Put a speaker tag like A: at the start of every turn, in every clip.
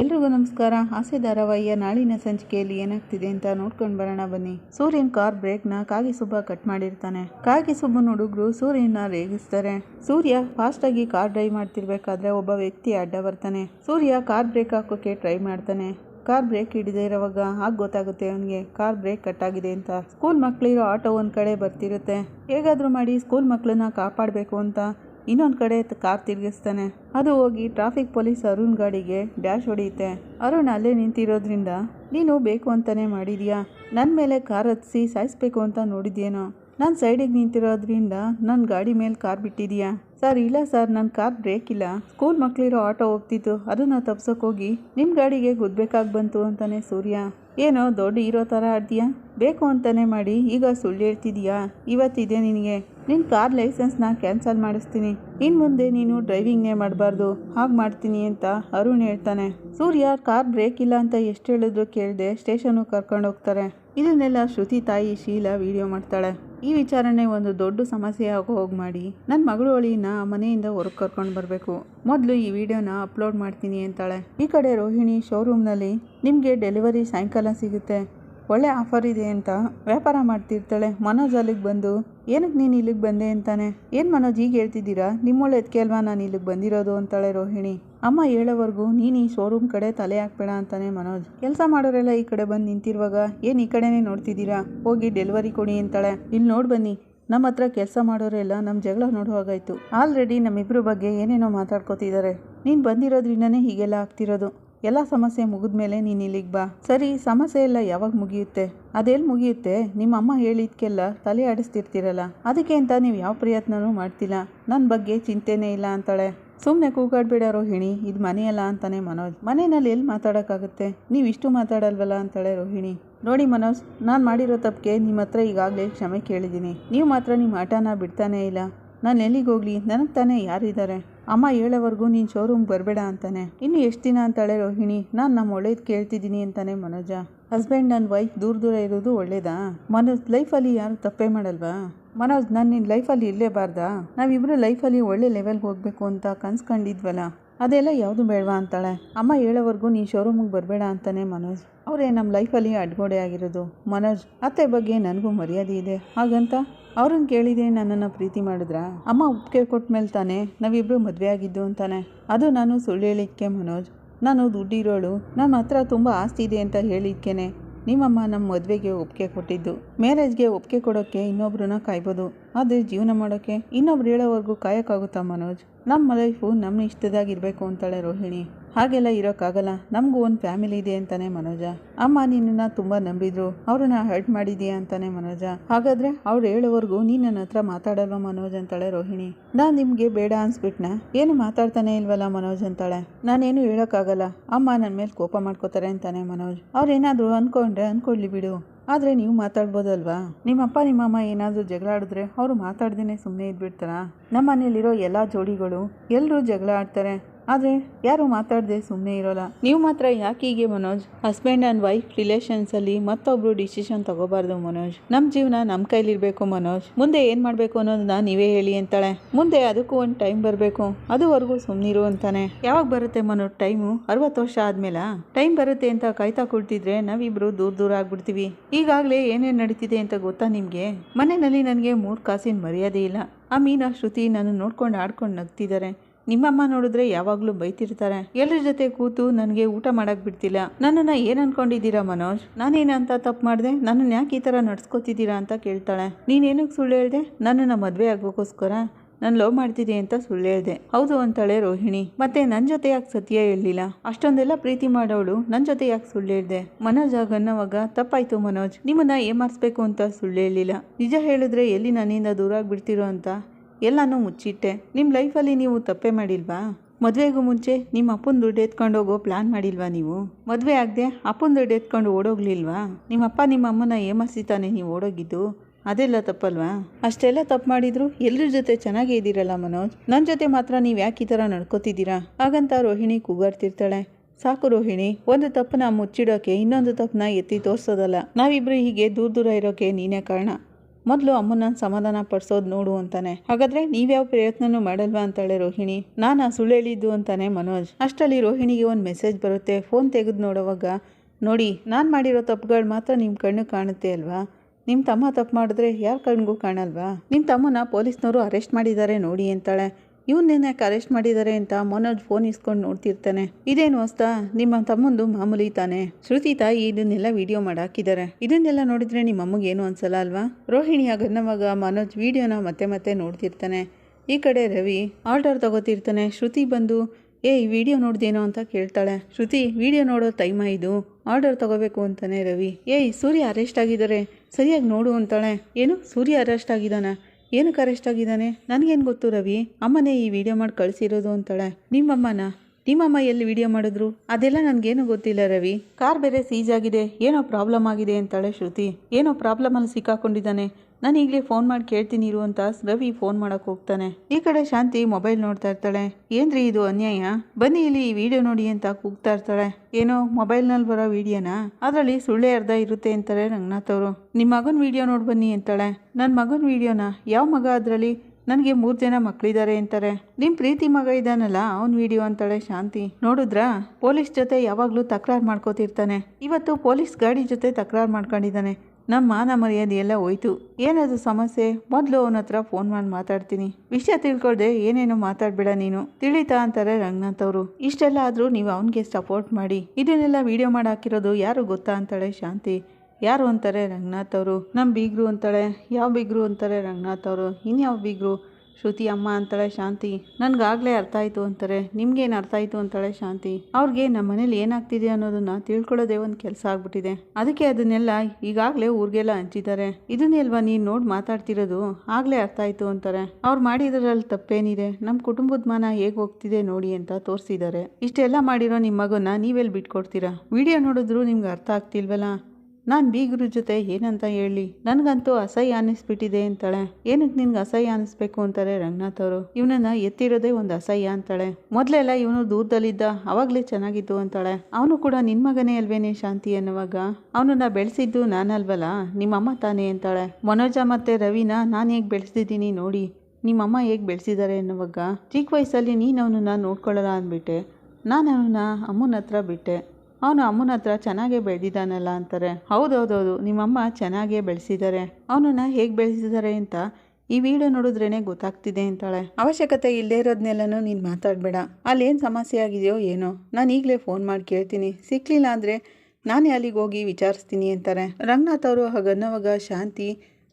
A: ಎಲ್ರಿಗೂ ನಮಸ್ಕಾರ. ಆಸೆ ಧಾರಾವಾಹಿಯ ನಾಳಿನ ಸಂಚಿಕೆಯಲ್ಲಿ ಏನಾಗ್ತಿದೆ ಅಂತ ನೋಡ್ಕೊಂಡು ಬರೋಣ ಬನ್ನಿ. ಸೂರ್ಯನ್ ಕಾರ್ ಬ್ರೇಕ್ನ ಕಾಗೆ ಸುಬ್ಬ ಕಟ್ ಮಾಡಿರ್ತಾನೆ. ಕಾಗೆ ಸುಬ್ಬನ ಹುಡುಗರು ಸೂರ್ಯನ ರೇಗಿಸ್ತಾರೆ. ಸೂರ್ಯ ಫಾಸ್ಟ್ ಆಗಿ ಕಾರ್ ಡ್ರೈವ್ ಮಾಡ್ತಿರ್ಬೇಕಾದ್ರೆ ಒಬ್ಬ ವ್ಯಕ್ತಿ ಅಡ್ಡ ಬರ್ತಾನೆ. ಸೂರ್ಯ ಕಾರ್ ಬ್ರೇಕ್ ಹಾಕೋಕೆ ಟ್ರೈ ಮಾಡ್ತಾನೆ. ಕಾರ್ ಬ್ರೇಕ್ ಹಿಡಿದೇ ಇರೋವಾಗ ಆಗ ಗೊತ್ತಾಗುತ್ತೆ ಅವನಿಗೆ ಕಾರ್ ಬ್ರೇಕ್ ಕಟ್ ಆಗಿದೆ ಅಂತ. ಸ್ಕೂಲ್ ಮಕ್ಕಳಿರೋ ಆಟೋ ಒಂದ್ ಕಡೆ ಬರ್ತಿರುತ್ತೆ. ಹೇಗಾದರೂ ಮಾಡಿ ಸ್ಕೂಲ್ ಮಕ್ಕಳನ್ನ ಕಾಪಾಡಬೇಕು ಅಂತ ಇನ್ನೊಂದು ಕಡೆ ಕಾರ್ ತಿರುಗಿಸ್ತಾನೆ. ಅದು ಹೋಗಿ ಟ್ರಾಫಿಕ್ ಪೊಲೀಸ್ ಅರುಣ್ ಗಾಡಿಗೆ ಡ್ಯಾಶ್ ಹೊಡೆಯುತ್ತೆ. ಅರುಣ್ ಅಲ್ಲೇ ನಿಂತಿರೋದ್ರಿಂದ, ನೀನು ಬೇಕು ಅಂತಾನೆ ಮಾಡಿದೀಯಾ? ನನ್ನ ಮೇಲೆ ಕಾರ್ ಹತ್ತಿಸಿ ಸಾಯಿಸ್ಬೇಕು ಅಂತ ನೋಡಿದ್ಯೇನೋ? ನಾನು ಸೈಡಿಗೆ ನಿಂತಿರೋದ್ರಿಂದ ನನ್ನ ಗಾಡಿ ಮೇಲೆ ಕಾರ್ ಬಿಟ್ಟಿದ್ಯಾ? ಸರ್, ಇಲ್ಲ ಸರ್ ನನ್ನ ಕಾರ್ ಬ್ರೇಕ್ ಇಲ್ಲ. ಸ್ಕೂಲ್ ಮಕ್ಕಳಿರೋ ಆಟೋ ಹೋಗ್ತಿತ್ತು, ಅದನ್ನು ತಪ್ಸೋಕೆ ಹೋಗಿ ನಿಮ್ಮ ಗಾಡಿಗೆ ಗುದ್ಬೇಕಾಗಿ ಬಂತು ಅಂತಾನೆ ಸೂರ್ಯ. ಏನೋ ದೊಡ್ಡ ಇರೋ ಥರ ಆಡ್ತೀಯಾ? ಬೇಕು ಅಂತಾನೆ ಮಾಡಿ ಈಗ ಸುಳ್ಳು ಹೇಳ್ತಿದೀಯಾ? ಇವತ್ತಿದೆ ನಿನಗೆ. ನಿನ್ನ ಕಾರ್ ಲೈಸೆನ್ಸ್ನ ಕ್ಯಾನ್ಸಲ್ ಮಾಡಿಸ್ತೀನಿ. ಇನ್ನು ಮುಂದೆ ನೀನು ಡ್ರೈವಿಂಗ್ನೇ ಮಾಡಬಾರ್ದು. ಹಾಗೆ ಮಾಡ್ತೀನಿ ಅಂತ ಅರುಣ್ ಹೇಳ್ತಾನೆ. ಸೂರ್ಯ, ಕಾರ್ ಬ್ರೇಕ್ ಇಲ್ಲ ಅಂತ ಎಷ್ಟು ಹೇಳಿದ್ರು ಕೇಳದೆ ಸ್ಟೇಷನ್ಗೆ ಕರ್ಕೊಂಡು ಹೋಗ್ತಾರೆ. ಇದನ್ನೆಲ್ಲ ಶ್ರುತಿ ತಾಯಿ ಶೀಲಾ ವಿಡಿಯೋ ಮಾಡ್ತಾಳೆ. ಈ ವಿಚಾರಣೆ ಒಂದು ದೊಡ್ಡ ಸಮಸ್ಯೆ ಆಗೋ ಹೋಗಿ ಮಾಡಿ. ನನ್ನ ಮಗಳು ಅಳಿನ ಮನೆಯಿಂದ ಹೊರಗೆ ಕರ್ಕೊಂಡು ಬರಬೇಕು. ಮೊದಲು ಈ ವಿಡಿಯೋನ ಅಪ್ಲೋಡ್ ಮಾಡ್ತೀನಿ ಅಂತಾಳೆ. ಈ ಕಡೆ ರೋಹಿಣಿ ಶೋರೂಮ್ನಲ್ಲಿ ನಿಮಗೆ ಡೆಲಿವರಿ ಸಾಯಂಕಾಲ ಸಿಗುತ್ತೆ. ಒಳ್ಳೆ ಆಫರ್ ಇದೆ ಅಂತ ವ್ಯಾಪಾರ ಮಾಡ್ತಿರ್ತಾಳೆ. ಮನೋಜ್ ಅಲ್ಲಿಗೆ ಬಂದು ಏನಕ್ಕೆ ನೀನು ಇಲ್ಲಿಗೆ ಬಂದೆ ಅಂತಾನೆ. ಏನು ಮನೋಜ್ ಈಗ ಹೇಳ್ತಿದ್ದೀರಾ? ನಿಮ್ಮೊಳ್ಳೆದಕ್ಕೆ ಅಲ್ವಾ ನಾನು ಇಲ್ಲಿಗೆ ಬಂದಿರೋದು? ಅಂತಾಳೆ ರೋಹಿಣಿ. ಅಮ್ಮ ಹೇಳೋವರೆಗೂ, ನೀನು ಈ ಶೋರೂಮ್ ಕಡೆ ತಲೆ ಹಾಕ್ಬೇಡ ಅಂತಾನೆ ಮನೋಜ್. ಕೆಲಸ ಮಾಡೋರೆಲ್ಲ ಈ ಕಡೆ ಬಂದು ನಿಂತಿರುವಾಗ, ಏನು ಈ ಕಡೆನೇ ನೋಡ್ತಿದ್ದೀರಾ? ಹೋಗಿ ಡೆಲಿವರಿ ಕೊಡಿ ಅಂತಾಳೆ. ಇಲ್ಲಿ ನೋಡಿ ಬನ್ನಿ ನಮ್ಮ ಹತ್ರ ಕೆಲಸ ಮಾಡೋರೆಲ್ಲ ನಮ್ಮ ಜಗಳ ನೋಡುವಾಗಾಯ್ತು ಆಲ್ರೆಡಿ ನಮ್ಮಿಬ್ಬರ ಬಗ್ಗೆ ಏನೇನೋ ಮಾತಾಡ್ಕೋತಿದ್ದಾರೆ ನೀನು ಬಂದಿರೋದ್ರಿಂದನೇ ಹೀಗೆಲ್ಲ ಆಗ್ತಿರೋದು. ಎಲ್ಲ ಸಮಸ್ಯೆ ಮುಗಿದ ಮೇಲೆ ನೀನು ಇಲ್ಲಿಗೆ ಬಾ. ಸರಿ, ಸಮಸ್ಯೆ ಎಲ್ಲ ಯಾವಾಗ ಮುಗಿಯುತ್ತೆ? ಅದೆಲ್ಲಿ ಮುಗಿಯುತ್ತೆ? ನಿಮ್ಮ ಅಮ್ಮ ಹೇಳಿದ್ಕೆಲ್ಲ ತಲೆ ಆಡಿಸ್ತಿರ್ತೀರಲ್ಲ. ಅದಕ್ಕೆ ಅಂತ ನೀವು ಯಾವ ಪ್ರಯತ್ನನೂ ಮಾಡ್ತಿಲ್ಲ. ನನ್ನ ಬಗ್ಗೆ ಚಿಂತೆನೇ ಇಲ್ಲ ಅಂತಾಳೆ. ಸುಮ್ಮನೆ ಕೂಗಾಡ್ಬೇಡ ರೋಹಿಣಿ, ಇದು ಮನೆಯಲ್ಲ ಅಂತಾನೆ ಮನೋಜ್. ಮನೆಯಲ್ಲಿ ಎಲ್ಲಿ ಮಾತಾಡೋಕ್ಕಾಗುತ್ತೆ? ನೀವು ಇಷ್ಟು ಮಾತಾಡಲ್ವಲ್ಲ ಅಂತಾಳೆ ರೋಹಿಣಿ. ನೋಡಿ ಮನೋಜ್, ನಾನು ಮಾಡಿರೋ ತಪ್ಪಿಗೆ ನಿಮ್ಮ ಹತ್ರ ಈಗಾಗಲೇ ಕ್ಷಮೆ ಕೇಳಿದ್ದೀನಿ ನೀವು ಮಾತ್ರ ನಿಮ್ಮ ಆಟನ ಬಿಡ್ತಾನೇ ಇಲ್ಲ. ನಾನು ಎಲ್ಲಿಗೆ ಹೋಗ್ಲಿ? ನನಗೆ ತಾನೇ ಯಾರಿದ್ದಾರೆ ಅಮ್ಮ ಹೇಳೋವರೆಗೂ ನೀನು ಶೋರೂಮ್ ಬರಬೇಡ ಅಂತಾನೆ. ಇನ್ನು ಎಷ್ಟು ದಿನ ಅಂತಾಳೆ ರೋಹಿಣಿ? ನಾನು ನಮ್ಮ ಒಳ್ಳೇದು ಕೇಳ್ತಿದ್ದೀನಿ ಅಂತಾನೆ ಮನೋಜ. ಹಸ್ಬೆಂಡ್ ನನ್ನ ವೈಫ್ ದೂರ ದೂರ ಇರೋದು ಒಳ್ಳೇದಾ? ಮನೋಜ್ ಲೈಫಲ್ಲಿ ಯಾರು ತಪ್ಪೇ ಮಾಡಲ್ವಾ? ಮನೋಜ್, ನಾನು ನಿನ್ನ ಲೈಫಲ್ಲಿ ಇರಲೇಬಾರ್ದಾ ನಾವಿಬ್ಬರು ಲೈಫಲ್ಲಿ ಒಳ್ಳೆ ಲೆವೆಲ್ಗೆ ಹೋಗಬೇಕು ಅಂತ ಕನ್ಸ್ಕೊಂಡಿದ್ವಲ್ಲ, ಅದೆಲ್ಲ ಯಾವುದು ಬೇಡವಾ ಅಂತಾಳೆ? ಅಮ್ಮ ಹೇಳೋವರೆಗೂ ನೀನು ಶೋರೂಮಿಗೆ ಬರಬೇಡ ಅಂತಾನೆ ಮನೋಜ್. ಅವರೇ ನಮ್ಮ ಲೈಫಲ್ಲಿ ಅಡ್ಗೋಡೆ ಆಗಿರೋದು. ಮನೋಜ್, ಅತ್ತೆ ಬಗ್ಗೆ ನನಗೂ ಮರ್ಯಾದೆ ಇದೆ. ಹಾಗಂತ? ಅವ್ರನ್ನ ಕೇಳಿದೆ ನನ್ನನ್ನು ಪ್ರೀತಿ ಮಾಡಿದ್ರಾ? ಅಮ್ಮ ಒಪ್ಪಿಗೆ ಕೊಟ್ಟ ಮೇಲೆ ತಾನೇ ನಾವಿಬ್ಬರು ಮದುವೆ ಆಗಿದ್ದು ಅಂತಾನೆ. ಅದು ನಾನು ಸುಳ್ಳು ಹೇಳಿಕ್ಕೆ ಮನೋಜ್. ನಾನು ದುಡ್ಡಿರೋಳು ನಮ್ಮ ಹತ್ರ ತುಂಬ ಆಸ್ತಿ ಇದೆ ಅಂತ ಹೇಳಿದ್ಕೇನೆ. ನಿಮ್ಮಮ್ಮ ನಮ್ಮ ಮದುವೆಗೆ ಒಪ್ಪಿಗೆ ಕೊಟ್ಟಿದ್ದು. ಮ್ಯಾರೇಜ್ಗೆ ಒಪ್ಪಿಗೆ ಕೊಡೋಕ್ಕೆ ಇನ್ನೊಬ್ರನ್ನ ಕಾಯ್ಬೋದು. ಆದರೆ ಜೀವನ ಮಾಡೋಕ್ಕೆ ಇನ್ನೊಬ್ರು ಹೇಳೋವರೆಗೂ ಕಾಯೋಕ್ಕಾಗುತ್ತಾ ಮನೋಜ್? ನಮ್ಮ ಲೈಫು ನಮ್ಮ ಇಷ್ಟದಾಗಿರಬೇಕು ಅಂತಾಳೆ ರೋಹಿಣಿ. ಹಾಗೆಲ್ಲ ಇರೋಕ್ಕಾಗಲ್ಲ. ನಮಗೂ ಒಂದು ಫ್ಯಾಮಿಲಿ ಇದೆ ಅಂತಾನೆ ಮನೋಜ. ಅಮ್ಮ ನಿನ್ನನ್ನ ತುಂಬ ನಂಬಿದ್ರು. ಅವ್ರನ್ನ ಹರ್ಟ್ ಮಾಡಿದೀಯ ಅಂತಾನೆ ಮನೋಜ. ಹಾಗಾದ್ರೆ ಅವ್ರು ಹೇಳೋವರೆಗೂ ನೀನು ನನ್ನ ಹತ್ರ ಮಾತಾಡಲ್ವ ಮನೋಜ್ ಅಂತಾಳೆ ರೋಹಿಣಿ. ನಾನು ನಿಮಗೆ ಬೇಡ ಅನ್ಸ್ಬಿಟ್ನ? ಏನು ಮಾತಾಡ್ತಾನೆ ಇಲ್ವಲ್ಲ ಮನೋಜ್ ಅಂತಾಳೆ. ನಾನೇನು ಹೇಳೋಕ್ಕಾಗಲ್ಲ. ಅಮ್ಮ ನನ್ನ ಮೇಲೆ ಕೋಪ ಮಾಡ್ಕೋತಾರೆ ಅಂತಾನೆ ಮನೋಜ್. ಅವ್ರೇನಾದರೂ ಅನ್ಕೊಂಡ್ರೆ ಅನ್ಕೊಳ್ಳಿ ಬಿಡು. ಆದರೆ ನೀವು ಮಾತಾಡ್ಬೋದಲ್ವಾ? ನಿಮ್ಮಪ್ಪ, ನಿಮ್ಮಮ್ಮ ಏನಾದರೂ ಜಗಳ ಆಡಿದ್ರೆ ಅವರು ಮಾತಾಡ್ದೇನೆ ಸುಮ್ಮನೆ ಇದ್ಬಿಡ್ತಾರಾ? ನಮ್ಮ ಮನೇಲಿರೋ ಎಲ್ಲ ಜೋಡಿಗಳು ಎಲ್ಲರೂ ಜಗಳ ಆಡ್ತಾರೆ. ಆದರೆ ಯಾರು ಮಾತಾಡದೆ ಸುಮ್ಮನೆ ಇರೋಲ್ಲ. ನೀವು ಮಾತ್ರ ಯಾಕೆ ಹೀಗೆ ಮನೋಜ್? ಹಸ್ಬೆಂಡ್ ಆ್ಯಂಡ್ ವೈಫ್ ರಿಲೇಷನ್ಸಲ್ಲಿ ಮತ್ತೊಬ್ಬರು ಡಿಸಿಷನ್ ತಗೋಬಾರ್ದು ಮನೋಜ್. ನಮ್ಮ ಜೀವನ ನಮ್ಮ ಕೈಲಿರಬೇಕು ಮನೋಜ್. ಮುಂದೆ ಏನು ಮಾಡಬೇಕು ಅನ್ನೋದನ್ನ ನೀವೇ ಹೇಳಿ ಅಂತಾಳೆ. ಮುಂದೆ ಅದಕ್ಕೂ ಒಂದು ಟೈಮ್ ಬರಬೇಕು. ಅದುವರೆಗೂ ಸುಮ್ಮನಿರು ಅಂತಾನೆ. ಯಾವಾಗ ಬರುತ್ತೆ ಮನೋಜ್ ಟೈಮು ಅರವತ್ತು ವರ್ಷ ಆದ್ಮೇಲೆ? ಟೈಮ್ ಬರುತ್ತೆ ಅಂತ ಕಾಯ್ತಾ ಕುಳ್ತಿದ್ರೆ ನಾವಿಬ್ರು ದೂರ ದೂರ ಆಗ್ಬಿಡ್ತೀವಿ. ಈಗಾಗಲೇ ಏನೇನು ನಡೀತಿದೆ ಅಂತ ಗೊತ್ತಾ ನಿಮಗೆ? ಮನೆಯಲ್ಲಿ ನನಗೆ ಮೂರು ಕಾಸಿನ ಮರ್ಯಾದೆ ಇಲ್ಲ. ಆ ಮೀನಾ, ಶ್ರುತಿ ನಾನು ನೋಡ್ಕೊಂಡು ಆಡ್ಕೊಂಡು ನಗ್ತಿದ್ದಾರೆ. ನಿಮ್ಮಮ್ಮ ನೋಡಿದ್ರೆ ಯಾವಾಗಲೂ ಬೈತಿರ್ತಾರೆ. ಎಲ್ಲರ ಜೊತೆ ಕೂತು ನನಗೆ ಊಟ ಮಾಡಕ್ ಬಿಡ್ತಿಲ್ಲ. ನನ್ನನ್ನು ಏನು ಅನ್ಕೊಂಡಿದ್ದೀರಾ ಮನೋಜ್? ನಾನೇನಂತ ತಪ್ಪು ಮಾಡಿದೆ? ನನ್ನನ್ನು ಯಾಕೆ ಈ ಥರ ನಡ್ಸ್ಕೊತಿದ್ದೀರಾ ಅಂತ ಕೇಳ್ತಾಳೆ. ನೀನೇನಕ್ಕೆ ಸುಳ್ಳು ಹೇಳ್ದೆ? ನನ್ನನ್ನು ಮದುವೆ ಆಗೋಕ್ಕೋಸ್ಕರ ನಾನು ಲವ್ ಮಾಡ್ತಿದ್ದೆ ಅಂತ ಸುಳ್ಳು ಹೇಳ್ದೆ. ಹೌದು ಅಂತಾಳೆ ರೋಹಿಣಿ. ಮತ್ತೆ ನನ್ನ ಜೊತೆ ಯಾಕೆ ಸತ್ಯ ಹೇಳಲಿಲ್ಲ? ಅಷ್ಟೊಂದೆಲ್ಲ ಪ್ರೀತಿ ಮಾಡೋಳು ನನ್ನ ಜೊತೆ ಯಾಕೆ ಸುಳ್ಳು ಹೇಳ್ದೆ? ಮನೋಜ್ ಆಗ ಅನ್ನೋವಾಗ, ತಪ್ಪಾಯ್ತು ಮನೋಜ್. ನಿಮ್ಮನ್ನ ಏಮಾರಿಸ್ಬೇಕು ಅಂತ ಸುಳ್ಳು ಹೇಳಿಲ್ಲ ನಿಜ ಹೇಳಿದ್ರೆ ಎಲ್ಲಿ ನನ್ನಿಂದ ದೂರ ಆಗ್ಬಿಡ್ತಿರೋ ಅಂತ ಎಲ್ಲನೂ ಮುಚ್ಚಿಟ್ಟೆ. ನಿಮ್ಮ ಲೈಫಲ್ಲಿ ನೀವು ತಪ್ಪೇ ಮಾಡಿಲ್ವಾ? ಮದುವೆಗೂ ಮುಂಚೆ ನಿಮ್ಮ ಅಪ್ಪನ ದುಡ್ಡು ಎತ್ಕೊಂಡು ಹೋಗೋ ಪ್ಲಾನ್ ಮಾಡಿಲ್ವಾ ನೀವು? ಮದುವೆ ಆಗದೆ ಅಪ್ಪನ ದುಡ್ಡು ಎತ್ಕೊಂಡು ಓಡೋಗ್ಲಿಲ್ವಾ? ನಿಮ್ಮ ಅಪ್ಪ ನಿಮ್ಮ ಅಮ್ಮನ ಏಮಸಿ ತಾನೆ ನೀವು ಓಡೋಗಿದ್ದು? ಅದೆಲ್ಲ ತಪ್ಪಲ್ವಾ? ಅಷ್ಟೆಲ್ಲ ತಪ್ಪು ಮಾಡಿದ್ರು ಎಲ್ಲರ ಜೊತೆ ಚೆನ್ನಾಗೇ ಇದ್ದೀರಲ್ಲ ಮನೋಜ್? ನನ್ನ ಜೊತೆ ಮಾತ್ರ ನೀವು ಯಾಕೆ ಈ ಥರ ನಡ್ಕೋತಿದ್ದೀರಾ? ಹಾಗಂತ ರೋಹಿಣಿ ಕೂಗಾಡ್ತಿರ್ತಾಳೆ. ಸಾಕು ರೋಹಿಣಿ, ಒಂದು ತಪ್ಪನ್ನ ಮುಚ್ಚಿಡೋಕೆ ಇನ್ನೊಂದು ತಪ್ಪನ್ನ ಎತ್ತಿ ತೋರಿಸೋದಲ್ಲ. ನಾವಿಬ್ರು ಹೀಗೆ ದೂರ ದೂರ ಇರೋಕೆ ನೀನೇ ಕಾರಣ. ಮೊದಲು ಅಮ್ಮನ ಸಮಾಧಾನ ಪಡಿಸೋದು ನೋಡು ಅಂತಾನೆ. ಹಾಗಾದ್ರೆ ನೀವ್ಯಾವ ಪ್ರಯತ್ನನೂ ಮಾಡಲ್ವಾ ಅಂತಾಳೆ ರೋಹಿಣಿ. ನಾನು ಸುಳ್ಳು ಹೇಳಿದ್ದು ಅಂತಾನೆ ಮನೋಜ್. ಅಷ್ಟರಲ್ಲಿ ರೋಹಿಣಿಗೆ ಒಂದು ಮೆಸೇಜ್ ಬರುತ್ತೆ. ಫೋನ್ ತೆಗೆದು ನೋಡುವಾಗ, ನೋಡಿ, ನಾನು ಮಾಡಿರೋ ತಪ್ಪುಗಳು ಮಾತ್ರ ನಿಮ್ಮ ಕಣ್ಣು ಕಾಣುತ್ತೆ ಅಲ್ವಾ? ನಿಮ್ಮ ತಮ್ಮ ತಪ್ಪು ಮಾಡಿದ್ರೆ ಯಾರ ಕಣ್ಗೂ ಕಾಣಲ್ವಾ? ನಿಮ್ಮ ತಮ್ಮನ ಪೊಲೀಸ್ನವರು ಅರೆಸ್ಟ್ ಮಾಡಿದ್ದಾರೆ ನೋಡಿ ಅಂತಾಳೆ. ಇವನ್ನೇನು ಅರೆಸ್ಟ್ ಮಾಡಿದ್ದಾರೆ ಅಂತ ಮನೋಜ್ ಫೋನ್ ಇಸ್ಕೊಂಡು ನೋಡ್ತಿರ್ತಾನೆ. ಇದೇನು ಹೊಸ್ತಾ ನಿಮ್ಮ ತಮ್ಮಂದು ಮಾಮೂಲಿ ತಾನೆ. ಶ್ರುತಿ ತಾಯಿ ಇದನ್ನೆಲ್ಲ ವಿಡಿಯೋ ಮಾಡಾಕಿದ್ದಾರೆ ಇದನ್ನೆಲ್ಲ ನೋಡಿದ್ರೆ ನಿಮ್ಮ ಅಮ್ಮಗೆ ಏನು ಅನ್ಸಲ್ಲ ಅಲ್ವಾ? ರೋಹಿಣಿಯ ಗನ್ನ ಮಗ ಮನೋಜ್ ವಿಡಿಯೋನ ಮತ್ತೆ ಮತ್ತೆ ನೋಡ್ತಿರ್ತಾನೆ. ಈ ಕಡೆ ರವಿ ಆರ್ಡರ್ ತಗೋತಿರ್ತಾನೆ. ಶ್ರುತಿ ಬಂದು, ಏ, ಈ ವಿಡಿಯೋ ನೋಡ್ದೇನೋ ಅಂತ ಕೇಳ್ತಾಳೆ. ಶ್ರುತಿ ವಿಡಿಯೋ ನೋಡೋ ಟೈಮ ಇದು. ಆರ್ಡರ್ ತಗೋಬೇಕು ಅಂತಾನೆ ರವಿ. ಏಯ್, ಸೂರ್ಯ ಅರೆಸ್ಟ್ ಆಗಿದ್ದಾರೆ ಸರಿಯಾಗಿ ನೋಡು ಅಂತಾಳೆ. ಏನು? ಸೂರ್ಯ ಅರೆಸ್ಟ್ ಆಗಿದ್ದಾನೆ ಏನಕ್ಕೆ ಅರೆಸ್ಟ್ ಆಗಿದ್ದಾನೆ ನನಗೇನು ಗೊತ್ತು ರವಿ? ಅಮ್ಮನೇ ಈ ವಿಡಿಯೋ ಮಾಡಿ ಕಳಿಸಿರೋದು ಅಂತಾಳೆ. ನಿಮ್ಮಮ್ಮನ? ನಿಮ್ಮಮ್ಮ ಎಲ್ಲಿ ವಿಡಿಯೋ ಮಾಡಿದ್ರು? ಅದೆಲ್ಲ ನನಗೇನು ಗೊತ್ತಿಲ್ಲ ರವಿ. ಕಾರ್ ಬೇರೆ ಸೀಜ್ ಆಗಿದೆ. ಏನೋ ಪ್ರಾಬ್ಲಮ್ ಆಗಿದೆ ಅಂತಾಳೆ ಶ್ರುತಿ. ಏನೋ ಪ್ರಾಬ್ಲಮಲ್ಲಿ ಸಿಕ್ಕಾಕೊಂಡಿದ್ದಾನೆ. ನಾನು ಈಗಲೇ ಫೋನ್ ಮಾಡಿ ಕೇಳ್ತೀನಿ ಇರು ಅಂತ ರವಿ ಫೋನ್ ಮಾಡಕ್ಕೆ ಹೋಗ್ತಾನೆ. ಈ ಕಡೆ ಶಾಂತಿ ಮೊಬೈಲ್ ನೋಡ್ತಾ ಇರ್ತಾಳೆ. ಏನ್ರಿ ಇದು ಅನ್ಯಾಯ? ಬನ್ನಿ ಇಲ್ಲಿ ಈ ವಿಡಿಯೋ ನೋಡಿ ಅಂತ ಕೂಗ್ತಾ ಇರ್ತಾಳೆ. ಏನೋ ಮೊಬೈಲ್ನಲ್ಲಿ ಬರೋ ವಿಡಿಯೋನಾ ಅದರಲ್ಲಿ ಸುಳ್ಳೆ ಅರ್ಧ ಇರುತ್ತೆ ಅಂತಾರೆ ರಂಗನಾಥ್ ಅವರು. ನಿಮ್ಮ ಮಗನ ವಿಡಿಯೋ ನೋಡಿ ಬನ್ನಿ ಅಂತಾಳೆ. ನನ್ನ ಮಗನ ವಿಡಿಯೋನಾ ಯಾವ ಮಗ ಅದರಲ್ಲಿ ನನಗೆ ಮೂರು ಜನ ಮಕ್ಕಳಿದ್ದಾರೆ ಅಂತಾರೆ. ನಿಮ್ಮ ಪ್ರೀತಿ ಮಗ ಇದ್ದಾನಲ್ಲ ಅವನ ವಿಡಿಯೋ ಅಂತಾಳೆ ಶಾಂತಿ. ನೋಡಿದ್ರಾ? ಪೊಲೀಸ್ ಜೊತೆ ಯಾವಾಗಲೂ ತಕರಾರು ಮಾಡ್ಕೋತಿರ್ತಾನೆ. ಇವತ್ತು ಪೊಲೀಸ್ ಗಾಡಿ ಜೊತೆ ತಕರಾರು ಮಾಡ್ಕೊಂಡಿದ್ದಾನೆ. ನಮ್ಮ ಮಾನ ಮರ್ಯಾದೆ ಎಲ್ಲ ಹೋಯ್ತು. ಏನದು ಸಮಸ್ಯೆ, ಮೊದಲು ಅವನ ಹತ್ರ ಫೋನ್ ಮಾಡಿ ಮಾತಾಡ್ತೀನಿ. ವಿಷಯ ತಿಳ್ಕೊಳ್ದೆ ಏನೇನೋ ಮಾತಾಡ್ಬೇಡ ನೀನು. ತಿಳಿತಾ ಅಂತಾರೆ ರಂಗನಾಥ್ ಅವರು. ಇಷ್ಟೆಲ್ಲ ಆದರೂ ನೀವು ಅವನಿಗೆ ಸಪೋರ್ಟ್ ಮಾಡಿ. ಇದನ್ನೆಲ್ಲ ವಿಡಿಯೋ ಮಾಡಿ ಹಾಕಿರೋದು ಯಾರು ಗೊತ್ತಾ ಅಂತಾಳೆ ಶಾಂತಿ. ಯಾರು ಅಂತಾರೆ ರಂಗನಾಥ್ ಅವರು? ನಮ್ಮ ಬೀಗರು ಅಂತಾಳೆ. ಯಾವ ಬೀಗರು ಅಂತಾರೆ ರಂಗನಾಥ್ ಅವರು? ಇನ್ಯಾವ ಬೀಗರು? ಶ್ರುತಿ, ಅಮ್ಮ ಅಂತಾಳೆ ಶಾಂತಿ. ನನ್ಗಾಗಲೇ ಅರ್ಥ ಆಯಿತು ಅಂತಾರೆ. ನಿಮ್ಗೇನು ಅರ್ಥ ಆಯಿತು ಅಂತಾಳೆ ಶಾಂತಿ. ಅವ್ರಿಗೆ ನಮ್ಮ ಮನೇಲಿ ಏನಾಗ್ತಿದೆ ಅನ್ನೋದನ್ನ ತಿಳ್ಕೊಳ್ಳೋದೇ ಒಂದು ಕೆಲಸ ಆಗ್ಬಿಟ್ಟಿದೆ. ಅದಕ್ಕೆ ಅದನ್ನೆಲ್ಲ ಈಗಾಗಲೇ ಊರಿಗೆಲ್ಲ ಹಂಚಿದ್ದಾರೆ. ಇದನ್ನೇ ಅಲ್ವಾ ನೀನು ನೋಡಿ ಮಾತಾಡ್ತಿರೋದು? ಆಗಲೇ ಅರ್ಥ ಆಯಿತು ಅಂತಾರೆ. ಅವ್ರು ಮಾಡಿದ್ರಲ್ಲಿ ತಪ್ಪೇನಿದೆ? ನಮ್ಮ ಕುಟುಂಬದ ಮಾನ ಹೇಗೆ ಹೋಗ್ತಿದೆ ನೋಡಿ ಅಂತ ತೋರಿಸಿದ್ದಾರೆ. ಇಷ್ಟೆಲ್ಲ ಮಾಡಿರೋ ನಿಮ್ಮ ಮಗನ ನೀವೆಲ್ಲಿ ಬಿಟ್ಕೊಡ್ತೀರಾ? ವಿಡಿಯೋ ನೋಡಿದ್ರು ನಿಮ್ಗೆ ಅರ್ಥ ಆಗ್ತಿಲ್ವಲ್ಲ? ನಾನು ಬೀಗ್ರ ಜೊತೆ ಏನಂತ ಹೇಳಿ? ನನಗಂತೂ ಅಸಹ್ಯ ಅನ್ನಿಸ್ಬಿಟ್ಟಿದೆ ಅಂತಾಳೆ. ಏನಕ್ಕೆ ನಿನ್ಗೆ ಅಸಹ್ಯ ಅನ್ನಿಸ್ಬೇಕು ಅಂತಾರೆ ರಂಗನಾಥ್ ಅವರು? ಇವನನ್ನ ಎತ್ತಿರೋದೇ ಒಂದು ಅಸಹ್ಯ ಅಂತಾಳೆ. ಮೊದಲೆಲ್ಲ ಇವನು ದೂರದಲ್ಲಿದ್ದ, ಅವಾಗಲೇ ಚೆನ್ನಾಗಿತ್ತು ಅಂತಾಳೆ. ಅವನು ಕೂಡ ನಿನ್ನ ಮಗನೇ ಅಲ್ವೇನೆ ಶಾಂತಿ ಅನ್ನುವಾಗ? ಅವನನ್ನ ಬೆಳೆಸಿದ್ದು ನಾನಲ್ವಲ್ಲ? ನಿಮ್ಮಮ್ಮ ತಾನೇ ಅಂತಾಳೆ. ಮನೋಜ ಮತ್ತೆ ರವಿನ ನಾನು ಹೇಗೆ ಬೆಳೆಸಿದ್ದೀನಿ ನೋಡಿ. ನಿಮ್ಮಮ್ಮ ಹೇಗೆ ಬೆಳೆಸಿದ್ದಾರೆ ಅನ್ನುವಾಗ? ಚಿಕ್ಕ ವಯಸ್ಸಲ್ಲಿ ನೀನು ಅವನನ್ನ ನೋಡ್ಕೊಳ್ಳಲ್ಲ ಅಂದ್ಬಿಟ್ಟೆ. ನಾನು ಅವನನ್ನ ಅಮ್ಮನ ಹತ್ರ ಬಿಟ್ಟೆ. ಅವನು ಅಮ್ಮನ ಹತ್ರ ಚೆನ್ನಾಗೇ ಬೆಳೆದಿದ್ದಾನಲ್ಲ ಅಂತಾರೆ. ಹೌದೌದೌದು, ನಿಮ್ಮಮ್ಮ ಚೆನ್ನಾಗೇ ಬೆಳೆಸಿದ್ದಾರೆ. ಅವನನ್ನು ಹೇಗೆ ಬೆಳೆಸಿದ್ದಾರೆ ಅಂತ ಈ ವಿಡಿಯೋ ನೋಡಿದ್ರೇ ಗೊತ್ತಾಗ್ತಿದೆ ಅಂತಾಳೆ. ಅವಶ್ಯಕತೆ ಇಲ್ಲದೇ ಇರೋದನ್ನೆಲ್ಲನೂ ನೀನು ಮಾತಾಡಬೇಡ. ಅಲ್ಲೇನು ಸಮಸ್ಯೆ ಆಗಿದೆಯೋ ಏನೋ, ನಾನು ಈಗಲೇ ಫೋನ್ ಮಾಡಿ ಕೇಳ್ತೀನಿ. ಸಿಕ್ಕಲಿಲ್ಲ ಅಂದರೆ ನಾನೇ ಅಲ್ಲಿಗೆ ಹೋಗಿ ವಿಚಾರಿಸ್ತೀನಿ ಅಂತಾರೆ. ರಂಗನಾಥ್ ಅವರು ಹಾಗನ್ನವಾಗ ಶಾಂತಿ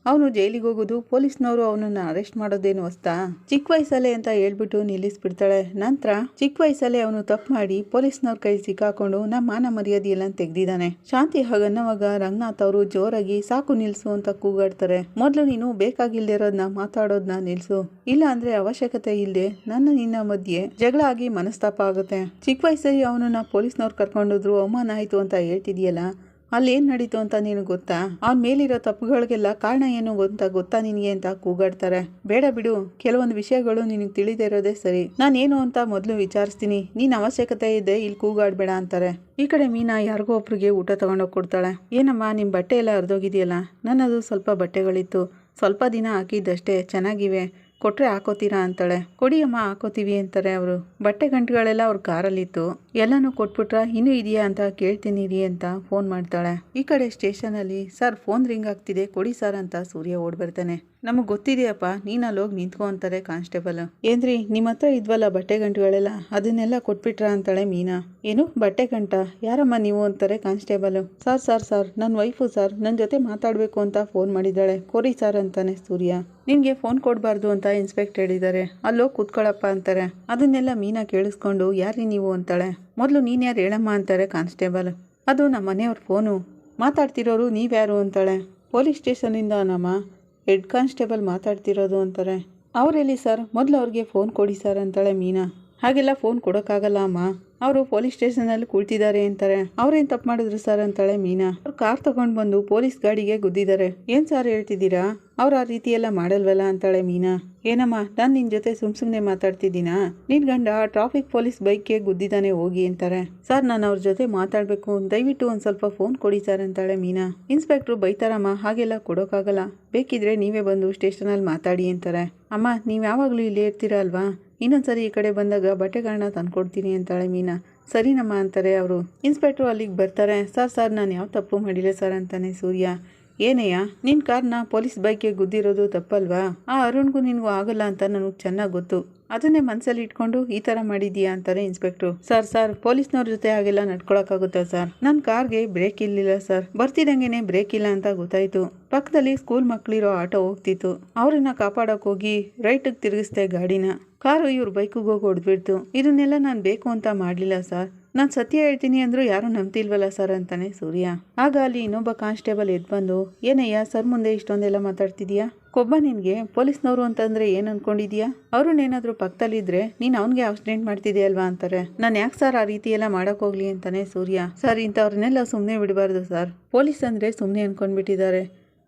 A: ಅವನು ಜೈಲಿಗೆ ಹೋಗೋದು, ಪೊಲೀಸ್ನವರು ಅವನನ್ನ ಅರೆಸ್ಟ್ ಮಾಡೋದೇನು ಹೊಸ್ತಾ? ಚಿಕ್ಕ ವಯಸ್ಸಲ್ಲೇ ಅಂತ ಹೇಳ್ಬಿಟ್ಟು ನಿಲ್ಲಿಸ್ಬಿಡ್ತಾಳೆ. ನಂತರ ಚಿಕ್ಕ ವಯಸ್ಸಲ್ಲೇ ಅವನು ತಪ್ಪು ಮಾಡಿ ಪೊಲೀಸ್ನವ್ರ ಕೈ ಸಿಕ್ಕಾಕೊಂಡು ನಮ್ಮ ಮಾನ ಮರ್ಯಾದೆ ಎಲ್ಲ ತೆಗ್ದಿದ್ದಾನೆ. ಶಾಂತಿ ಹಾಗನ್ನವಾಗ ರಂಗನಾಥ್ ಅವರು ಜೋರಾಗಿ ಸಾಕು ನಿಲ್ಸು ಅಂತ ಕೂಗಾಡ್ತಾರೆ. ಮೊದಲು ನೀನು ಬೇಕಾಗಿಲ್ದಿರೋದನ್ನ ಮಾತಾಡೋದನ್ನ ನಿಲ್ಸು. ಇಲ್ಲ ಅಂದ್ರೆ ಅವಶ್ಯಕತೆ ಇಲ್ಲದೆ ನನ್ನ ನಿನ್ನ ಮಧ್ಯೆ ಜಗಳ ಆಗಿ ಮನಸ್ತಾಪ ಆಗುತ್ತೆ. ಚಿಕ್ಕ ವಯಸ್ಸಲ್ಲಿ ಅವನನ್ನ ಪೊಲೀಸ್ನವ್ರು ಕರ್ಕೊಂಡೋದ್ರು ಅವಮಾನ ಆಯ್ತು ಅಂತ ಹೇಳ್ತಿದ್ಯಲ್ಲ? ಅಲ್ಲಿ ಏನು ನಡೀತು ಅಂತ ನೀನು ಗೊತ್ತಾ? ಅವ್ನ ಮೇಲಿರೋ ತಪ್ಪುಗಳಿಗೆಲ್ಲ ಕಾರಣ ಏನು ಅಂತ ಗೊತ್ತಾ ನಿನಗೆ ಅಂತ ಕೂಗಾಡ್ತಾರೆ. ಬೇಡ ಬಿಡು, ಕೆಲವೊಂದು ವಿಷಯಗಳು ನಿನಗೆ ತಿಳಿದೇ ಇರೋದೇ ಸರಿ. ನಾನೇನು ಅಂತ ಮೊದಲು ವಿಚಾರಿಸ್ತೀನಿ. ನೀನು ಅವಶ್ಯಕತೆ ಇದೆ, ಇಲ್ಲಿ ಕೂಗಾಡಬೇಡ ಅಂತಾರೆ. ಈ ಕಡೆ ಮೀನಾ ಯಾರಿಗೋ ಒಬ್ರಿಗೆ ಊಟ ತಗೊಂಡೋಗಿ ಕೊಡ್ತಾಳೆ. ಏನಮ್ಮ ನಿಮ್ಮ ಬಟ್ಟೆ ಎಲ್ಲ ಹರಿದೋಗಿದೆಯಲ್ಲ? ನನ್ನದು ಸ್ವಲ್ಪ ಬಟ್ಟೆಗಳಿತ್ತು. ಸ್ವಲ್ಪ ದಿನ ಹಾಕಿದ್ದಷ್ಟೇ, ಚೆನ್ನಾಗಿವೆ. ಕೊಟ್ಟರೆ ಹಾಕೋತೀರಾ ಅಂತಾಳೆ. ಕೊಡಿಯಮ್ಮ ಹಾಕೋತೀವಿ ಅಂತಾರೆ ಅವರು. ಬಟ್ಟೆ ಗಂಟುಗಳೆಲ್ಲ ಅವ್ರ ಕಾರಲ್ಲಿತ್ತು. ಎಲ್ಲನೂ ಕೊಟ್ಬಿಟ್ರ, ಇನ್ನೂ ಇದೆಯಾ ಅಂತ ಕೇಳ್ತೀನಿ ರೀ ಅಂತ ಫೋನ್ ಮಾಡ್ತಾಳೆ. ಈ ಕಡೆ ಸ್ಟೇಷನಲ್ಲಿ, ಸರ್, ಫೋನ್ ರಿಂಗ್ ಆಗ್ತಿದೆ, ಕೊಡಿ ಸರ್ ಅಂತ ಸೂರ್ಯ ಓಡ್ ಬರ್ತಾನೆ ನಮಗೆ ಗೊತ್ತಿದೆಯಪ್ಪ ನೀನು ಅಲ್ಲಿ ಹೋಗಿ ನಿಂತ್ಕೊ ಅಂತಾರೆ ಕಾನ್ಸ್ಟೇಬಲ್. ಏನ್ರಿ ನಿಮ್ಮ ಹತ್ರ ಇದ್ವಲ್ಲ ಬಟ್ಟೆ ಗಂಟುಗಳೆಲ್ಲ? ಅದನ್ನೆಲ್ಲ ಕೊಟ್ಬಿಟ್ರ ಅಂತಾಳೆ ಮೀನಾ. ಏನು, ಬಟ್ಟೆ ಗಂಟ? ಯಾರಮ್ಮ ನೀವು? ಅಂತಾರೆ ಕಾನ್ಸ್ಟೇಬಲ್. ಸರ್ ಸರ್ ಸರ್ ನನ್ನ ವೈಫು ಸರ್ ನನ್ನ ಜೊತೆ ಮಾತಾಡಬೇಕು ಅಂತ ಫೋನ್ ಮಾಡಿದ್ದಾಳೆ. ಕೊರಿ ಸರ್ ಅಂತಾನೆ ಸೂರ್ಯ. ನಿನಗೆ ಫೋನ್ ಕೊಡಬಾರ್ದು ಅಂತ ಇನ್ಸ್ಪೆಕ್ಟ್ ಹೇಳಿದ್ದಾರೆ. ಅಲ್ಲೋ ಕೂತ್ಕೊಳ್ಳಪ್ಪ ಅಂತಾರೆ. ಅದನ್ನೆಲ್ಲ ಮೀನಾ ಕೇಳಿಸ್ಕೊಂಡು ಯಾರೀ ನೀವು? ಅಂತಾಳೆ. ಮೊದಲು ನೀನು ಯಾರು ಹೇಳಮ್ಮ? ಅಂತಾರೆ ಕಾನ್ಸ್ಟೇಬಲ್. ಅದು ನಮ್ಮ ಮನೆಯವ್ರ ಫೋನು. ಮಾತಾಡ್ತಿರೋರು ನೀವ್ಯಾರು ಅಂತಾಳೆ. ಪೊಲೀಸ್ ಸ್ಟೇಷನಿಂದ ನಮ್ಮ ಹೆಡ್ ಕಾನ್ಸ್ಟೇಬಲ್ ಮಾತಾಡ್ತಿರೋದು ಅಂತಾರೆ. ಅವರೆಲ್ಲಿ ಸರ್? ಮೊದಲು ಅವ್ರಿಗೆ ಫೋನ್ ಕೊಡಿ ಸರ್ ಅಂತಾಳೆ ಮೀನಾ. ಹಾಗೆಲ್ಲ ಫೋನ್ ಕೊಡೋಕ್ಕಾಗಲ್ಲ, ಅಮ್ಮ. ಅವರು ಪೊಲೀಸ್ ಸ್ಟೇಷನಲ್ಲಿ ಕುಳ್ತಿದ್ದಾರೆ ಅಂತಾರೆ. ಅವ್ರೇನು ತಪ್ಪು ಮಾಡಿದ್ರು ಸರ್ ಅಂತಾಳೆ ಮೀನಾ. ಅವ್ರು ಕಾರ್ ತಗೊಂಡ್ ಬಂದು ಪೊಲೀಸ್ ಗಾಡಿಗೆ ಗುದ್ದಿದ್ದಾರೆ. ಏನ್ ಸರ್ ಹೇಳ್ತಿದ್ದೀರಾ? ಅವ್ರು ಆ ರೀತಿ ಎಲ್ಲ ಮಾಡಲ್ವಲ್ಲ ಅಂತಾಳೆ ಮೀನಾ. ಏನಮ್ಮ, ನಾನು ನಿನ್ನ ಜೊತೆ ಸುಮ್ ಸುಮ್ಮನೆ ಮಾತಾಡ್ತಿದ್ದೀನಾ? ನಿನ್ ಗಂಡ ಟ್ರಾಫಿಕ್ ಪೊಲೀಸ್ ಬೈಕ್ಗೆ ಗುದ್ದಿದ್ದಾನೆ ಹೋಗಿ ಅಂತಾರೆ. ಸರ್ ನಾನು ಅವ್ರ ಜೊತೆ ಮಾತಾಡಬೇಕು. ದಯವಿಟ್ಟು ಒಂದು ಸ್ವಲ್ಪ ಫೋನ್ ಕೊಡಿ ಸರ್ ಅಂತಾಳೆ ಮೀನಾ. ಇನ್ಸ್ಪೆಕ್ಟ್ರು ಬೈತಾರಮ್ಮ, ಹಾಗೆಲ್ಲ ಕೊಡೋಕ್ಕಾಗಲ್ಲ. ಬೇಕಿದ್ರೆ ನೀವೇ ಬಂದು ಸ್ಟೇಷನಲ್ಲಿ ಮಾತಾಡಿ ಅಂತಾರೆ. ಅಮ್ಮ, ನೀವು ಯಾವಾಗಲೂ ಇಲ್ಲಿ ಇರ್ತೀರಾ ಅಲ್ವಾ? ಇನ್ನೊಂದ್ಸರಿ ಈ ಕಡೆ ಬಂದಾಗ ಬಟ್ಟೆಗಳನ್ನ ತಂದ್ಕೊಡ್ತೀನಿ ಅಂತಾಳೆ ಮೀನಾ. ಸರಿನಮ್ಮ ಅಂತಾರೆ ಅವರು. ಇನ್ಸ್ಪೆಕ್ಟ್ರು ಅಲ್ಲಿಗೆ ಬರ್ತಾರೆ. ಸರ್ ಸರ್, ನಾನು ಯಾವ ತಪ್ಪು ಮಾಡಿಲ್ಲ ಸರ್ ಅಂತಾನೆ ಸೂರ್ಯ. ಏನಯ್ಯ ನಿನ್ನ ಕಾರ್ನ ಪೊಲೀಸ್ ಬೈಕ್ಗೆ ಗುದ್ದಿರೋದು ತಪ್ಪಲ್ವಾ? ಆ ಅರುಣ್ಗೂ ನಿನಗೂ ಆಗಲ್ಲ ಅಂತ ನನಗೆ ಚೆನ್ನಾಗಿ ಗೊತ್ತು. ಅದನ್ನೇ ಮನಸ್ಸಲ್ಲಿ ಇಟ್ಕೊಂಡು ಈ ಥರ ಮಾಡಿದ್ಯಾ ಅಂತಾರೆ ಇನ್ಸ್ಪೆಕ್ಟ್ರು. ಸರ್ ಸರ್, ಪೊಲೀಸ್ನವ್ರ ಜೊತೆ ಆಗೆಲ್ಲ ನಡ್ಕೊಳಕ್ಕಾಗುತ್ತಾ ಸರ್? ನನ್ನ ಕಾರ್ಗೆ ಬ್ರೇಕ್ ಇರಲಿಲ್ಲ ಸರ್. ಬರ್ತಿದಂಗೆನೆ ಬ್ರೇಕ್ ಇಲ್ಲ ಅಂತ ಗೊತ್ತಾಯ್ತು. ಪಕ್ಕದಲ್ಲಿ ಸ್ಕೂಲ್ ಮಕ್ಕಳಿರೋ ಆಟೋ ಹೋಗ್ತಿತ್ತು. ಅವ್ರನ್ನ ಕಾಪಾಡೋಕೆ ಹೋಗಿ ರೈಟಿಗೆ ತಿರುಗಿಸ್ದೆ ಗಾಡಿನ. ಕಾರು ಇವ್ರ ಬೈಕಿಗೆ ಹೋಗಿ ಹೊಡೆದ್ಬಿಡ್ತು. ಇದನ್ನೆಲ್ಲ ನಾನು ಬೇಕು ಅಂತ ಮಾಡಲಿಲ್ಲ ಸರ್. ನಾನು ಸತ್ಯ ಹೇಳ್ತೀನಿ ಅಂದರೂ ಯಾರೂ ನಂಬ್ತಿಲ್ವಲ್ಲ ಸರ್ ಅಂತಾನೆ ಸೂರ್ಯ. ಆಗ ಅಲ್ಲಿ ಇನ್ನೊಬ್ಬ ಕಾನ್ಸ್ಟೇಬಲ್ ಎದ್ದು ಬಂದು, ಏನಯ್ಯ, ಸರ್ ಮುಂದೆ ಇಷ್ಟೊಂದೆಲ್ಲ ಮಾತಾಡ್ತಿದ್ಯಾ ಕೊಬ್ಬ ನಿನಗೆ? ಪೊಲೀಸ್ನವರು ಅಂತಂದರೆ ಏನು ಅನ್ಕೊಂಡಿದ್ಯಾ ಅವ್ರನ್ನೇನಾದರೂ ಪಕ್ಕದಲ್ಲಿದ್ದರೆ ನೀನು ಅವನಿಗೆ ಆಕ್ಸಿಡೆಂಟ್ ಮಾಡ್ತಿದ್ದೆ ಅಲ್ವಾ? ಅಂತಾರೆ. ನಾನು ಯಾಕೆ ಸರ್ ಆ ರೀತಿ ಎಲ್ಲ ಮಾಡಕ್ ಹೋಗ್ಲಿ? ಅಂತಾನೆ ಸೂರ್ಯ. ಸರ್, ಇಂಥವ್ರನ್ನೆಲ್ಲ ಸುಮ್ಮನೆ ಬಿಡಬಾರ್ದು ಸರ್. ಪೊಲೀಸ್ ಅಂದರೆ ಸುಮ್ಮನೆ ಅನ್ಕೊಂಡ್ಬಿಟ್ಟಿದ್ದಾರೆ.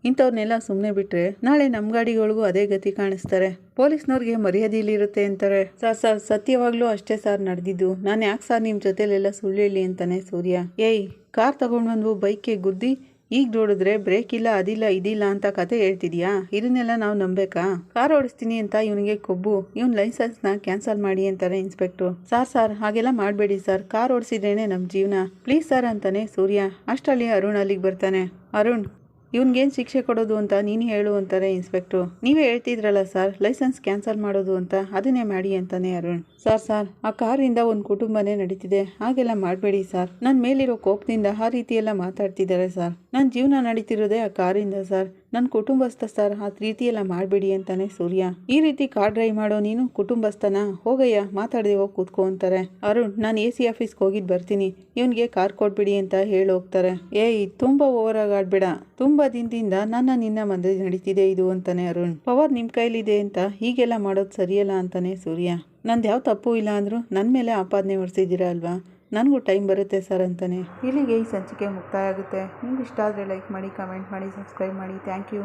A: ಇಂಥವ್ರನ್ನೆಲ್ಲ ಸುಮ್ಮನೆ ಬಿಟ್ಟರೆ ನಾಳೆ ನಮ್ಮ ಗಾಡಿಗಳಿಗೂ ಅದೇ ಗತಿ ಕಾಣಿಸ್ತಾರೆ. ಪೊಲೀಸ್ನವ್ರಿಗೆ ಮರ್ಯಾದೆ ಇಲ್ಲಿರುತ್ತೆ ಅಂತಾರೆ. ಸರ್ ಸರ್ ಸತ್ಯವಾಗ್ಲೂ ಅಷ್ಟೇ ಸರ್ ನಡೆದಿದ್ದು. ನಾನು ಯಾಕೆ ಸರ್ ನಿಮ್ಮ ಜೊತೆಲೆಲ್ಲ ಸುಳ್ಳು ಹೇಳಿ ಅಂತಾನೆ ಸೂರ್ಯ. ಏಯ್, ಕಾರ್ ತಗೊಂಡು ಬಂದು ಬೈಕ್ಗೆ ಗುದ್ದಿ ಈಗ ನೋಡಿದ್ರೆ ಬ್ರೇಕ್ ಇಲ್ಲ, ಅದಿಲ್ಲ, ಇದಿಲ್ಲ ಅಂತ ಕತೆ ಹೇಳ್ತಿದ್ಯಾ? ಇದನ್ನೆಲ್ಲ ನಾವು ನಂಬೇಕಾ? ಕಾರ್ ಓಡಿಸ್ತೀನಿ ಅಂತ ಇವನಿಗೆ ಕೊಬ್ಬು. ಇವನ್ ಲೈಸೆನ್ಸ್ನ ಕ್ಯಾನ್ಸಲ್ ಮಾಡಿ ಅಂತಾರೆ ಇನ್ಸ್ಪೆಕ್ಟ್ರು. ಸಾರ್ ಸಾರ್, ಹಾಗೆಲ್ಲ ಮಾಡಬೇಡಿ ಸರ್. ಕಾರ್ ಓಡಿಸಿದ್ರೇನೆ ನಮ್ಮ ಜೀವನ. ಪ್ಲೀಸ್ ಸರ್ ಅಂತಾನೆ ಸೂರ್ಯ. ಅಷ್ಟರಲ್ಲಿ ಅರುಣ್ ಅಲ್ಲಿಗೆ ಬರ್ತಾನೆ. ಅರುಣ್ ಇವ್ನಿಗೇನು ಶಿಕ್ಷೆ ಕೊಡೋದು ಅಂತ ನೀನು ಹೇಳು ಅಂತಾರೆ ಇನ್ಸ್ಪೆಕ್ಟ್ರು ನೀವೇ ಹೇಳ್ತಿದ್ರಲ್ಲ ಸರ್ ಲೈಸೆನ್ಸ್ ಕ್ಯಾನ್ಸಲ್ ಮಾಡೋದು ಅಂತ, ಅದನ್ನೇ ಮಾಡಿ ಅಂತಾನೆ ಅರುಣ್. ಸರ್ ಸರ್ ಆ ಕಾರಿಂದ ಒಂದು ಕುಟುಂಬನೇ ನಡೀತಿದೆ. ಹಾಗೆಲ್ಲ ಮಾಡಬೇಡಿ ಸರ್ ನನ್ನ ಮೇಲಿರೋ ಕೋಪದಿಂದ ಆ ರೀತಿಯೆಲ್ಲ ಮಾತಾಡ್ತಿದ್ದಾರೆ ಸರ್ ನನ್ನ ಜೀವನ ನಡೀತಿರೋದೇ ಆ ಕಾರಿಂದ ಸರ್ ನನ್ನ ಕುಟುಂಬಸ್ಥ ಸರ್, ಆ ರೀತಿ ಎಲ್ಲ ಮಾಡಬೇಡಿ ಅಂತಾನೆ ಸೂರ್ಯ. ಈ ರೀತಿ ಕಾರ್ ಡ್ರೈವ್ ಮಾಡೋ ನೀನು ಕುಟುಂಬಸ್ಥನ? ಹೋಗಯ್ಯ, ಮಾತಾಡದೆ ಹೋಗಿ ಕೂತ್ಕೊ ಅಂತಾರೆ. ಅರುಣ್, ನಾನು ಎ ಸಿ ಆಫೀಸ್ಗೆ ಹೋಗಿದ್ದು ಬರ್ತೀನಿ. ಇವನಿಗೆ ಕಾರ್ ಕೊಡ್ಬಿಡಿ ಅಂತ ಹೇಳಿ ಹೋಗ್ತಾರೆ. ಏಯ್, ತುಂಬಾ ಓವರ್ ಆಗಿ ಆಡ್ಬೇಡ. ತುಂಬಾ ದಿನದಿಂದ ನನ್ನ ನಿನ್ನ ಮದುವೆ ನಡೀತಿದೆ ಇದು ಅಂತಾನೆ ಅರುಣ್. ಪವರ್ ನಿಮ್ಮ ಕೈಲಿದೆ ಅಂತ ಹೀಗೆಲ್ಲ ಮಾಡೋದು ಸರಿಯಲ್ಲ ಅಂತಾನೆ ಸೂರ್ಯ. ನಂದು ಯಾವ ತಪ್ಪು ಇಲ್ಲ ಅಂದರೂ ನನ್ನ ಮೇಲೆ ಆಪಾದನೆ ಹೊರಿಸಿದ್ದೀರಾ ಅಲ್ವಾ? ನನಗೂ ಟೈಮ್ ಬರುತ್ತೆ ಸರ್ ಅಂತಾನೆ. ಇಲ್ಲಿಗೆ ಈ ಸಂಚಿಕೆ ಮುಕ್ತಾಯ ಆಗುತ್ತೆ. ನಿಮ್ಗೆ ಇಷ್ಟ ಆದರೆ ಲೈಕ್ ಮಾಡಿ, ಕಮೆಂಟ್ ಮಾಡಿ, ಸಬ್ಸ್ಕ್ರೈಬ್ ಮಾಡಿ. Thank you.